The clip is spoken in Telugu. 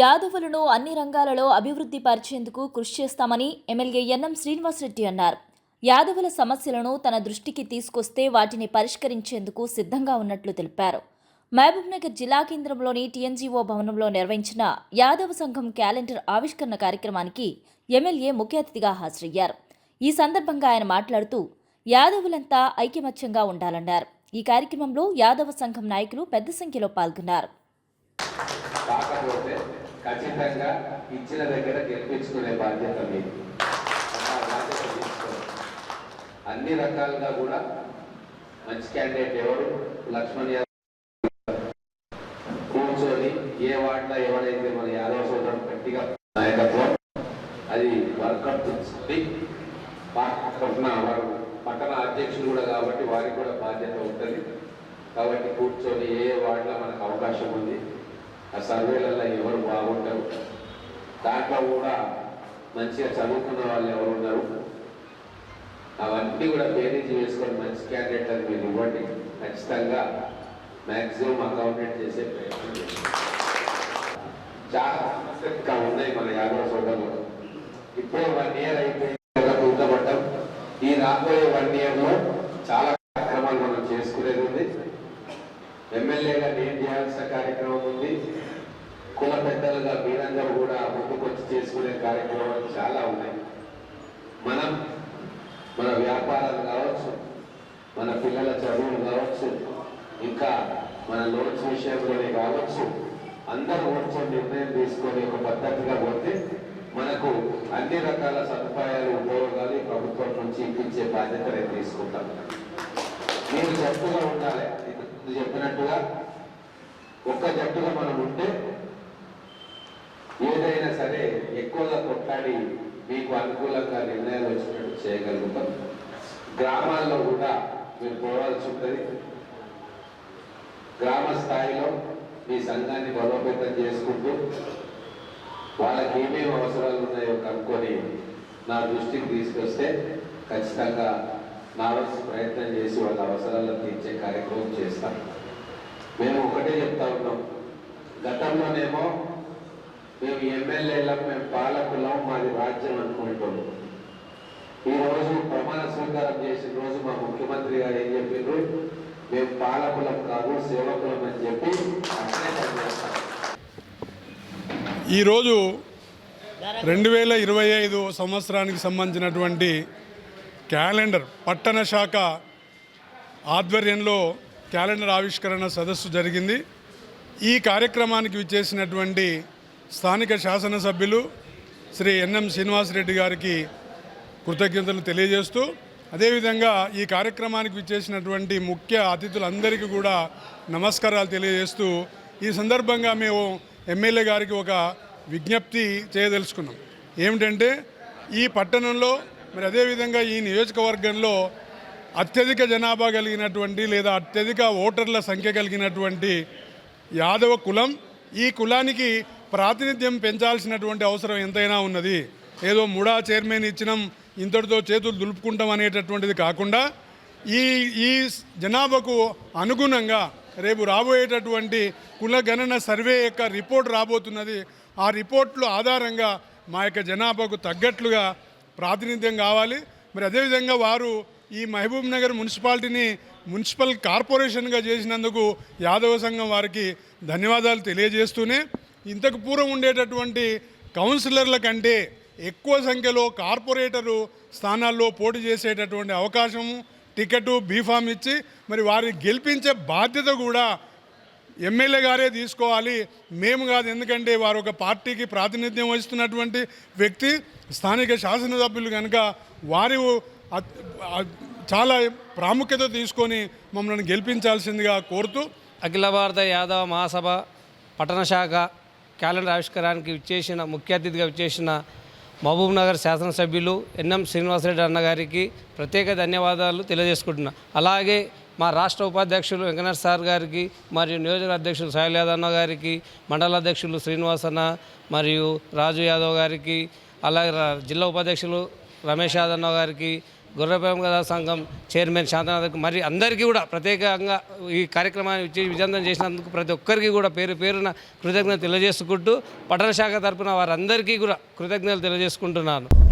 యాదవులను అన్ని రంగాలలో అభివృద్ధి పరిచేందుకు కృషి చేస్తామని ఎమ్మెల్యే ఎన్ఎం శ్రీనివాసరెడ్డి అన్నారు. యాదవుల సమస్యలను తన దృష్టికి తీసుకొస్తే వాటిని పరిష్కరించేందుకు సిద్ధంగా ఉన్నట్లు తెలిపారు. మహబూబ్నగర్ జిల్లా కేంద్రంలోని టీఎన్జీఓ భవనంలో నిర్వహించిన యాదవ సంఘం క్యాలెండర్ ఆవిష్కరణ కార్యక్రమానికి ఎమ్మెల్యే ముఖ్య అతిథిగా హాజరయ్యారు. ఈ సందర్భంగా ఆయన మాట్లాడుతూ యాదవులంతా ఐకమత్యంగా ఉండాలన్నారు. ఈ కార్యక్రమంలో యాదవ సంఘం నాయకులు పెద్ద సంఖ్యలో పాల్గొన్నారు. కాకపోతే ఖచ్చితంగా ఇచ్చిన దగ్గర గెలిపించుకునే బాధ్యత మీరు అన్ని రకాలుగా కూడా మంచి క్యాండిడేట్ ఎవరు? లక్ష్మణ్ కూర్చొని ఏ వార్డులో ఎవరైతే మన యాదవ్ సోదరుడు గట్టిగా నాయకత్వం అది వర్కౌట్ చేస్తుంది పట్టణ వారు పట్టణ అధ్యక్షులు కూడా కాబట్టి వారికి కూడా బాధ్యత ఉంటుంది. కాబట్టి కూర్చొని ఏ వార్డులో మనకు అవకాశం ఉంది ఆ సర్వేలలో ఎవరు బాగుంటారు దాంట్లో కూడా మంచిగా చదువుకున్న వాళ్ళు ఎవరు ఉన్నారు అవన్నీ కూడా పేరేజ్ చేసుకొని మంచి క్యాండిడేట్ అని మీరు ఇవ్వండి. ఖచ్చితంగా మ్యాక్సిమం అకామిడేట్ చేసే ప్రయత్నం చాలా ఇంకా ఉన్నాయి మన యాదవ సోదరులు. ఇప్పుడే వన్ ఇయర్ అయిపోయింది కదా కూర్చోబడ్డం ఈ రాబోయే వన్ ఇయర్లో చాలా కార్యక్రమాలు మనం చేసుకునేది ఉంది ఎమ్మెల్యేగా నేను చేయాల్సిన కార్యక్రమం ఉంది. కుల పెద్దలుగా మీరందరూ కూడా ముందుకొచ్చి చేసుకునే కార్యక్రమాలు చాలా ఉన్నాయి. మనం మన వ్యాపారాలు కావచ్చు మన పిల్లల చదువులు కావచ్చు ఇంకా మన లోన్స్ విషయంలోనే కావచ్చు అందరూ వచ్చే నిర్ణయం తీసుకొని ఒక పద్ధతిగా పోతే మనకు అన్ని రకాల సదుపాయాలు ఉపయోగాలు ప్రభుత్వం నుంచి ఇప్పించే బాధ్యత నేను తీసుకుంటాను. మీరు జట్టుగా ఉండాలి. చెప్పినట్టుగా ఒక్క జట్టుగా మనం ఉంటే ఏదైనా సరే ఎక్కువగా కొట్లాడి మీకు అనుకూలంగా నిర్ణయాలు వచ్చినట్టు చేయగలుగుతాం. గ్రామాల్లో కూడా మీరు పోవాల్సి ఉంటుంది. గ్రామ స్థాయిలో మీ సంఘాన్ని బలోపేతం చేసుకుంటూ వాళ్ళకి ఏమేమి అవసరాలు ఉన్నాయో కనుక్కొని నా దృష్టికి తీసుకొస్తే ఖచ్చితంగా నా వయసు ప్రయత్నం చేసి వాళ్ళ అవసరాలను తీర్చే కార్యక్రమం చేస్తాం. మేము ఒకటే చెప్తా ఉన్నాం. గతంలోనేమో మేము ఎమ్మెల్యేలం మేము పాలకులం మాది రాజ్యం అనుకుంటున్నాం. ఈ రోజు ప్రమాణ స్వీకారం చేసిన రోజు మా ముఖ్యమంత్రి గారు ఏం చెప్పిండ్రు? మేము పాలకులం కాదు సేవకులం అని చెప్పి ఈరోజు రెండు వేల ఇరవై ఐదు సంవత్సరానికి సంబంధించినటువంటి క్యాలెండర్ పట్టణ శాఖ ఆధ్వర్యంలో క్యాలెండర్ ఆవిష్కరణ సదస్సు జరిగింది. ఈ కార్యక్రమానికి విచ్చేసినటువంటి స్థానిక శాసనసభ్యులు శ్రీ ఎన్ఎం శ్రీనివాసరెడ్డి గారికి కృతజ్ఞతలు తెలియజేస్తూ అదేవిధంగా ఈ కార్యక్రమానికి విచ్చేసినటువంటి ముఖ్య అతిథులందరికీ కూడా నమస్కారాలు తెలియజేస్తూ ఈ సందర్భంగా మేము ఎమ్మెల్యే గారికి ఒక విజ్ఞప్తి చేయదలుచుకున్నాం. ఏమిటంటే ఈ పట్టణంలో మరి అదేవిధంగా ఈ నియోజకవర్గంలో అత్యధిక జనాభా కలిగినటువంటి లేదా అత్యధిక ఓటర్ల సంఖ్య కలిగినటువంటి యాదవ కులం ఈ కులానికి ప్రాతినిధ్యం పెంచాల్సినటువంటి అవసరం ఎంతైనా ఉన్నది. ఏదో ముడా చైర్మన్ ఇచ్చినాం ఇంతటితో చేతులు దులుపుకుంటాం అనేటటువంటిది కాకుండా ఈ ఈ జనాభాకు అనుగుణంగా రేపు రాబోయేటటువంటి కుల గణన సర్వే యొక్క రిపోర్ట్ రాబోతున్నది. ఆ రిపోర్ట్లు ఆధారంగా మా యొక్క జనాభాకు తగ్గట్లుగా ప్రాతినిధ్యం కావాలి. మరి అదేవిధంగా వారు ఈ మహబూబ్ నగర్ మున్సిపాలిటీని మున్సిపల్ కార్పొరేషన్గా చేసినందుకు యాదవ సంఘం వారికి ధన్యవాదాలు తెలియజేస్తూనే ఇంతకు పూర్వం ఉండేటటువంటి కౌన్సిలర్ల కంటే ఎక్కువ సంఖ్యలో కార్పొరేటరు స్థానాల్లో పోటీ చేసేటటువంటి అవకాశము టికెట్ బీఫామ్ ఇచ్చి మరి వారిని గెలిపించే బాధ్యత కూడా ఎమ్మెల్యే గారే తీసుకోవాలి. మేము కాదు. ఎందుకంటే వారు ఒక పార్టీకి ప్రాతినిధ్యం వహిస్తున్నటువంటి వ్యక్తి స్థానిక శాసనసభ్యులు కనుక వారి చాలా ప్రాముఖ్యత తీసుకొని మమ్మల్ని గెలిపించాల్సిందిగా కోరుతూ అఖిల భారత యాదవ మహాసభ పట్టణ శాఖ క్యాలెండర్ ఆవిష్కారానికి విచ్చేసిన ముఖ్య అతిథిగా విచ్చేసిన మహబూబ్ నగర్ శాసనసభ్యులు ఎన్ఎం శ్రీనివాసరెడ్డి అన్నగారికి ప్రత్యేక ధన్యవాదాలు తెలియజేసుకుంటున్నా. అలాగే మా రాష్ట్ర ఉపాధ్యక్షులు వెంకటేశ్వర సార్ గారికి మరియు నియోజక అధ్యక్షులు సాయిల్ యాదవ్ గారికి మండల అధ్యక్షులు శ్రీనివాస్ మరియు రాజు యాదవ్ గారికి అలాగే జిల్లా ఉపాధ్యక్షులు రమేష్ యాదన్న గారికి గొర్రెపేమ కథా సంఘం చైర్మన్ శాంతనాథ్కి మరి అందరికీ కూడా ప్రత్యేకంగా ఈ కార్యక్రమాన్ని ఇచ్చి చేసినందుకు ప్రతి ఒక్కరికి కూడా పేరు పేరున కృతజ్ఞత తెలియజేసుకుంటూ పట్టణ శాఖ తరఫున వారందరికీ కూడా కృతజ్ఞతలు తెలియజేసుకుంటున్నాను.